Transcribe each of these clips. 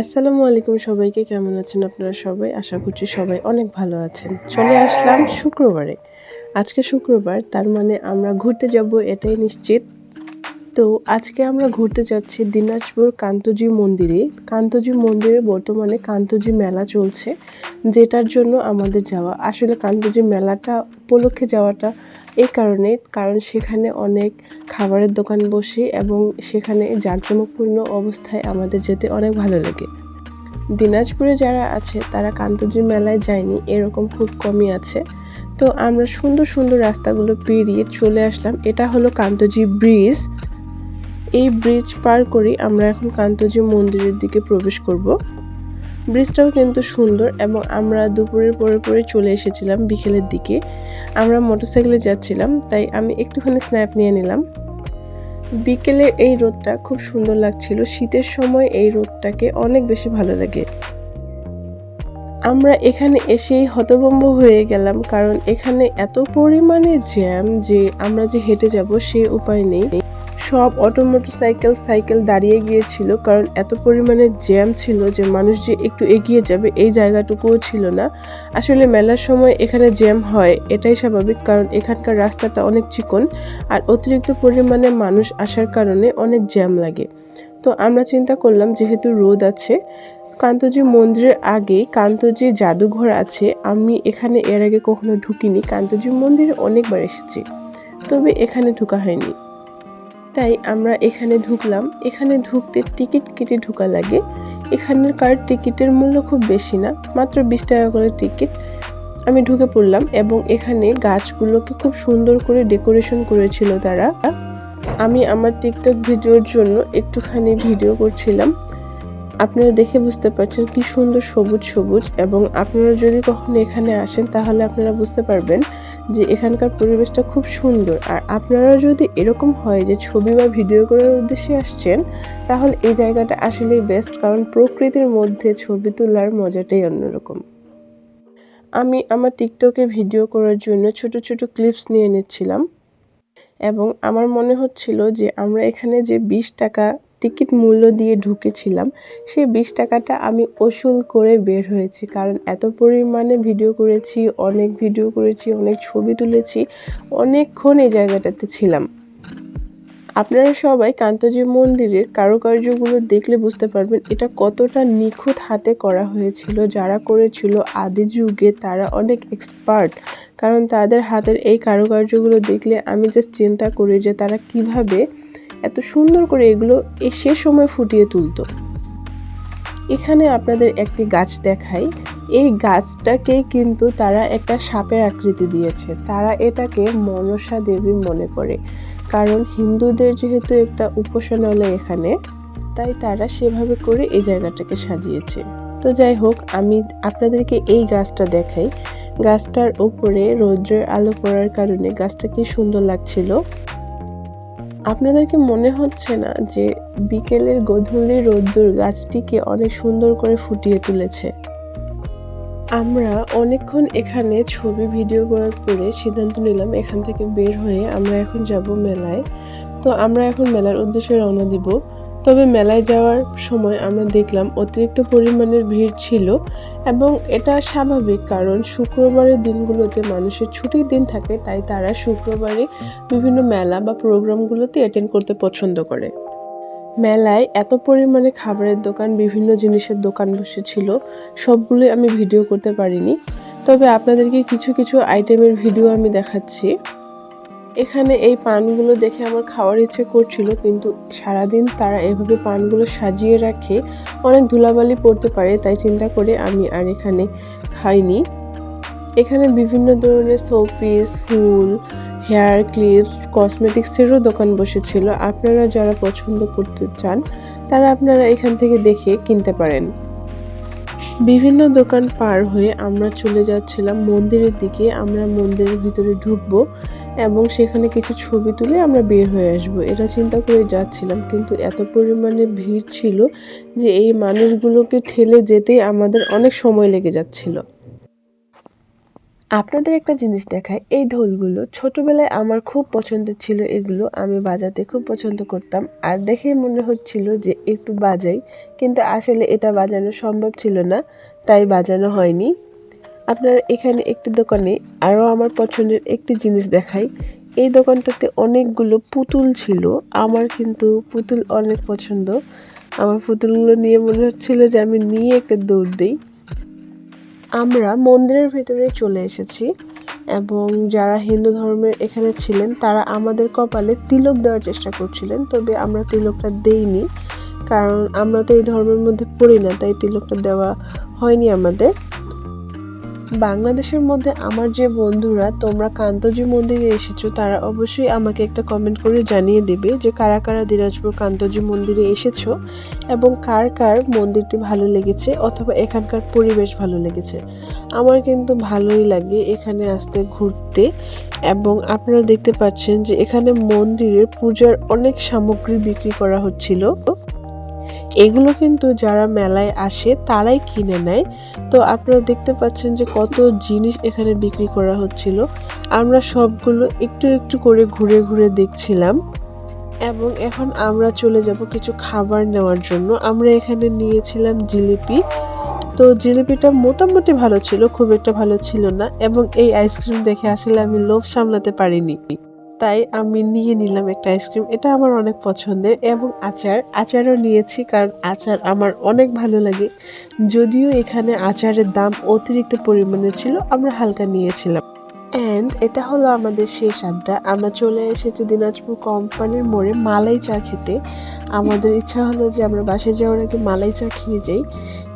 আসসালামু আলাইকুম সবাইকে, কেমন আছেন আপনারা সবাই? আশা করছি সবাই অনেক ভালো আছেন। চলে আসলাম শুক্রবারে। আজকে শুক্রবার, তার মানে আমরা ঘুরতে যাব এটাই নিশ্চিত। তো আজকে আমরা ঘুরতে যাচ্ছি দিনাজপুর কান্তজি মন্দিরে। কান্তজি মন্দিরে বর্তমানে কান্তজি মেলা চলছে, যেটার জন্য আমাদের যাওয়া আসলে কান্তজি মেলাটা উপলক্ষে যাওয়াটা কারণে, কারণ সেখানে অনেক খাবারের দোকান বসে এবং সেখানে জাঁকজমকপূর্ণ অবস্থায় আমাদের যেতে অনেক ভালো লাগে। দিনাজপুরে যারা আছে, তারা কান্তজি মেলায় যায়নি, এরকম খুব কমই আছে। তো আমরা সুন্দর সুন্দর রাস্তাগুলো পেরিয়ে চলে আসলাম। এটা হলো কান্তজি ব্রিজ। এই ব্রিজ পার করে আমরা এখন কান্তজি মন্দিরের দিকে প্রবেশ করব। ব্রিজটাও কিন্তু সুন্দর এবং আমরা দুপুরের পরে পরে চলে এসেছিলাম বিকেলের দিকে। আমরা মোটরসাইকেলে যাচ্ছিলাম, তাই আমি একটুখানি স্ন্যাপ নিয়ে নিলাম। বিকেলের এই রোদটা খুব সুন্দর লাগছিল। শীতের সময় এই রোদটাকে অনেক বেশি ভালো লাগে। আমরা এখানে এসেই হতভম্ব হয়ে গেলাম, কারণ এখানে এত পরিমাণে জ্যাম যে আমরা যে হেঁটে যাব সে উপায় নেই। সব অটো মোটরসাইকেল সাইকেল দাঁড়িয়ে গিয়েছিল, কারণ এত পরিমাণে জ্যাম ছিল যে মানুষ যে একটু এগিয়ে যাবে এই জায়গাটুকুও ছিল না। আসলে মেলার সময় এখানে জ্যাম হয়, এটাই স্বাভাবিক, কারণ এখানকার রাস্তাটা অনেক চিকন আর অতিরিক্ত পরিমাণে মানুষ আসার কারণে অনেক জ্যাম লাগে। তো আমরা চিন্তা করলাম যেহেতু রোদ আছে, কান্তজি মন্দিরের আগে কান্তজি জাদুঘর আছে, আমি এখানে এর আগে কখনো ঢুকিনি, কান্তজি মন্দিরে অনেকবার এসেছি, তবে এখানে ঢুকা হয়নি। তাই আমরা এখানে ঢুকলাম। এখানে ঢুকতে টিকিট কেটে ঢুকা লাগে। এখানের কার টিকিটের মূল্য খুব বেশি না, মাত্র বিশ টাকা করে টিকিট। আমি ঢুকে পড়লাম এবং এখানে গাছগুলোকে খুব সুন্দর করে ডেকোরেশন করেছিল তারা। আমি আমার টিকটক ভিডিওর জন্য একটুখানি ভিডিও করছিলাম। আপনারা দেখে বুঝতে পারছেন কি সুন্দর সবুজ সবুজ এবং আপনারা যদি কখনো এখানে আসেন তাহলে আপনারা বুঝতে পারবেন যে এখানকার পরিবেশটা খুব সুন্দর। আর আপনারা যদি এরকম হয় যে ছবি বা ভিডিও করার উদ্দেশ্যে আসছেন, তাহলে এই জায়গাটা আসলেই বেস্ট কারণ প্রকৃতির মধ্যে ছবি তোলার মজাটাই অন্যরকম। আমি আমার টিকটকে ভিডিও করার জন্য ছোট ছোট ক্লিপস নিয়ে নিচ্ছিলাম এবং আমার মনে হচ্ছিল যে আমরা এখানে যে বিশ টাকা টিকিট মূল্য দিয়ে ঢুকেছিলাম সেই বিশ টাকাটা আমি ওসুল করে বের হয়েছি। কারণ এত পরিমাণে ভিডিও করেছি, অনেক ভিডিও করেছি, অনেক ছবি তুলেছি, অনেকক্ষণ এই জায়গাটাতে ছিলাম। আপনারা সবাই কান্তজি মন্দিরের কারুকার্যগুলো দেখলে বুঝতে পারবেন এটা কতটা নিখুঁত হাতে করা হয়েছিল, যারা করেছিল আদি যুগে তারা অনেক এক্সপার্ট। কারণ তাদের হাতের এই কারুকার্যগুলো দেখলে আমি জাস্ট চিন্তা করি যে তারা কীভাবে এত সুন্দর করে এগুলো সে সময় ফুটিয়ে তুলতো। এখানে আপনাদের একটি গাছ দেখাই। এই গাছটাকে কিন্তু তারা একটা সাপের আকৃতি দিয়েছে। তারা এটাকে মনসা দেবী মনে করে। কারণ হিন্দুদের যেহেতু একটা উপাসনালয় এখানে, তাই তারা সেভাবে করে এই জায়গাটাকে সাজিয়েছে। তো যাই হোক, আমি আপনাদেরকে এই গাছটা দেখাই। গাছটার ওপরে রৌদ্রের আলো পড়ার কারণে গাছটা কি সুন্দর লাগছিল। আপনাদেরকে মনে হচ্ছে না যে বিকেলের গধূলি রোদ্দুর গাছটিকে অনেক সুন্দর করে ফুটিয়ে তুলেছে? আমরা অনেকক্ষণ এখানে ছবি, ভিডিও করার পরে সিদ্ধান্ত নিলাম এখান থেকে বের হয়ে আমরা এখন যাব মেলায়। তো আমরা এখন মেলার উদ্দেশ্যে রওনা দিব। তবে মেলায় যাওয়ার সময় আমরা দেখলাম অতিরিক্ত পরিমাণের ভিড় ছিল এবং এটা স্বাভাবিক কারণ শুক্রবারের দিনগুলোতে মানুষের ছুটির দিন থাকে, তাই তারা শুক্রবারে বিভিন্ন মেলা বা প্রোগ্রামগুলোতে অ্যাটেন্ড করতে পছন্দ করে। মেলায় এত পরিমাণে খাবারের দোকান, বিভিন্ন জিনিসের দোকান বসেছিল, সবগুলোই আমি ভিডিও করতে পারিনি। তবে আপনাদেরকে কিছু কিছু আইটেমের ভিডিও আমি দেখাচ্ছি। এখানে এই পানগুলো দেখে আমার খাওয়ার ইচ্ছে করছিল, কিন্তু সারাদিন তারা এভাবে পানগুলো সাজিয়ে রাখে অনেক ধুলাবালি পড়তে পারে, তাই চিন্তা করে আমি আর এখানে খাইনি। এখানে বিভিন্ন ধরনের শোপিস ফুল হেয়ার ক্লিপস কসমেটিক্সেরও দোকান বসেছিল। আপনারা যারা পছন্দ করতে চান, তারা আপনারা এখান থেকে দেখে কিনতে পারেন। বিভিন্ন দোকান পার হয়ে আমরা চলে যাচ্ছিলাম মন্দিরের দিকে। আমরা মন্দিরের ভিতরে ঢুকবো। এবং সেখানে কিছু ছবি তুলে আমরা বের হয়ে আসব। এটা চিন্তা করে যাচ্ছিলাম, কিন্তু এত পরিমাণে ভিড় ছিল যে এই মানুষগুলোকে ঠেলে যেতে আমাদের অনেক সময় লেগে যাচ্ছিল। আপনাদের একটা জিনিস দেখায় এই ঢোলগুলো। ছোটবেলায় আমার খুব পছন্দ ছিল এগুলো, আমি বাজাতে খুব পছন্দ করতাম। আর দেখে মনে হচ্ছিল যে একটু বাজাই, কিন্তু আসলে এটা বাজানো সম্ভব ছিল না, তাই বাজানো হয়নি। আপনারা এখানে একটি দোকানে আরও আমার পছন্দের একটি জিনিস দেখাই। এই দোকানটাতে অনেকগুলো পুতুল ছিল। আমার কিন্তু পুতুল অনেক পছন্দ। আমার পুতুলগুলো নিয়ে মনে হচ্ছিল যে আমি নিয়ে একটা দৌড় দিই। আমরা মন্দিরের ভেতরে চলে এসেছি এবং যারা হিন্দু ধর্মের এখানে ছিলেন, তারা আমাদের কপালে তিলক দেওয়ার চেষ্টা করছিলেন, তবে আমরা তিলকটা দেইনি। কারণ আমরা তো এই ধর্মের মধ্যে পড়ি না, তাই তিলকটা দেওয়া হয়নি আমাদের। বাংলাদেশের মধ্যে আমার যে বন্ধুরা, তোমরা কান্তজি মন্দিরে এসেছ, তারা অবশ্যই আমাকে একটা কমেন্ট করে জানিয়ে দেবে যে কারা কারা দিনাজপুর কান্তজি মন্দিরে এসেছ এবং কার কার মন্দিরটি ভালো লেগেছে অথবা এখানকার পরিবেশ ভালো লেগেছে। আমার কিন্তু ভালোই লাগে এখানে আসতে, ঘুরতে এবং আপনারা দেখতে পাচ্ছেন যে এখানে মন্দিরের পূজার অনেক সামগ্রী বিক্রি করা হচ্ছিল। এগুলো কিন্তু যারা মেলায় আসে, তারাই কিনে নেয়। তো আপনারা দেখতে পাচ্ছেন যে কত জিনিস এখানে বিক্রি করা হচ্ছিল। আমরা সবগুলো একটু একটু করে ঘুরে ঘুরে দেখছিলাম। এবং এখন আমরা চলে যাব কিছু খাবার নেওয়ার জন্য। আমরা এখানে নিয়েছিলাম জিলিপি। তো জিলিপিটা মোটামুটি ভালো ছিল, খুব একটা ভালো ছিল না। এবং এই আইসক্রিম দেখে আসলে আমি লোভ সামলাতে পারিনি। তাই আমি নিয়ে নিলাম একটা আইসক্রিম। এটা আমার অনেক পছন্দের এবং আচার। আচারও নিয়েছি কারণ আচার আমার অনেক ভালো লাগে। যদিও এখানে আচারের দাম অতিরিক্ত পরিমাণে ছিল, আমরা হালকা নিয়েছিলাম। অ্যান্ড এটা হলো আমাদের শেষ আড্ডা। আমরা চলে এসেছি দিনাজপুর কোম্পানির মোড়ে মালাই চা খেতে। আমাদের ইচ্ছা হলো যে আমরা বাসায় যাওয়ার আগে মালাই চা খেয়ে যাই।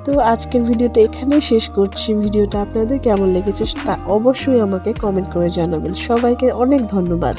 তো আজকের ভিডিওটা এখানেই শেষ করছি। ভিডিওটা আপনাদের কেমন লেগেছে তা অবশ্যই আমাকে কমেন্ট করে জানাবেন। সবাইকে অনেক ধন্যবাদ।